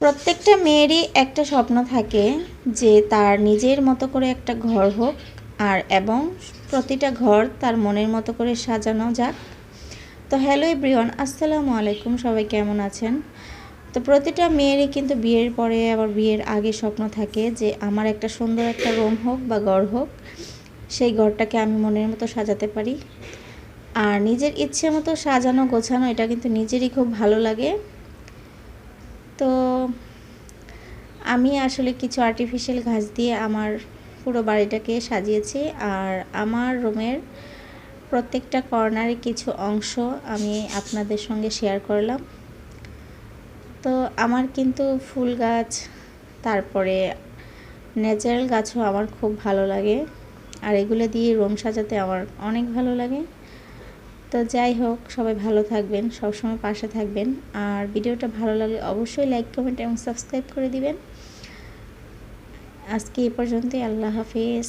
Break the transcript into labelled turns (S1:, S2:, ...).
S1: প্রত্যেকটা মেয়েরই একটা স্বপ্ন থাকে যে তার নিজের মতো করে একটা ঘর হোক আর এবং প্রতিটা ঘর তার মনের মতো করে সাজানো যাক। তো হ্যালো এভরিওয়ান, আসসালামু আলাইকুম, সবাই কেমন আছেন? তো প্রতিটা মেয়েরই কিন্তু বিয়ের পরে আবার বিয়ের আগে স্বপ্ন থাকে যে আমার একটা সুন্দর একটা রুম হোক বা ঘর হোক, সেই ঘরটাকে আমি মনের মতো সাজাতে পারি। আর নিজের ইচ্ছে মতো সাজানো গোছানো, এটা কিন্তু নিজেরই খুব ভালো লাগে। তো আমি আসলে কিছু আর্টিফিশিয়াল ঘাস দিয়ে আমার পুরো বাড়িটাকে সাজিয়েছি আর আমার রুমের প্রত্যেকটা কর্নারে কিছু অংশ আমি আপনাদের সঙ্গে শেয়ার করলাম। তো আমার কিন্তু ফুল গাছ, তারপরে ন্যাচারাল গাছও আমার খুব ভালো লাগে। আর এগুলো দিয়ে রুম সাজাতে আমার অনেক ভালো লাগে। তো যাই হোক, সবাই ভালো থাকবেন, সবসময় পাশে থাকবেন। আর ভিডিওটা ভালো লাগলে অবশ্যই লাইক কমেন্ট এবং সাবস্ক্রাইব করে দিবেন। আজকে এ পর্যন্তই, আল্লাহ হাফিজ।